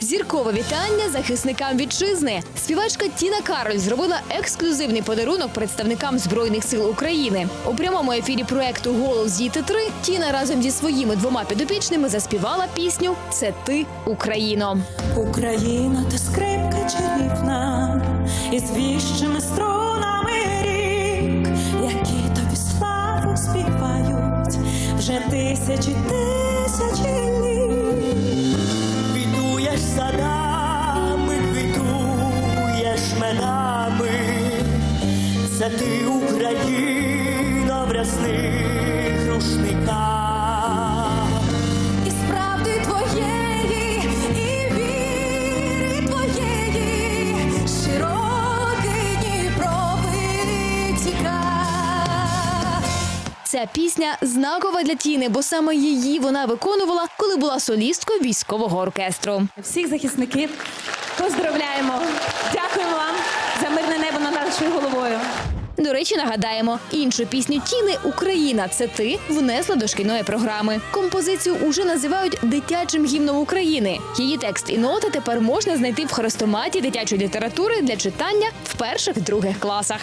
Зіркове вітання захисникам вітчизни. Співачка Тіна Кароль зробила ексклюзивний подарунок представникам збройних сил України. У прямому ефірі проекту Голос діти 3 Тіна разом зі своїми двома підопічними заспівала пісню Це ти, Україно. Україна то скрипка чарівна, із віщими струнами рік, які тобі славу співають вже тисячі тисячі медами, це ти Україна в рясних рушниках. І справди твоєї, і віри твоєї, широкий Дніпро витіка. Ця пісня знакова для Тіни, бо саме її вона виконувала, коли була солісткою військового оркестру. Всіх захисників поздравляємо. Речі, нагадаємо, іншу пісню Тіни Україна це ти внесла до шкільної програми. Композицію уже називають дитячим гімном України. Її текст і ноти тепер можна знайти в хрестоматі дитячої літератури для читання в перших других класах.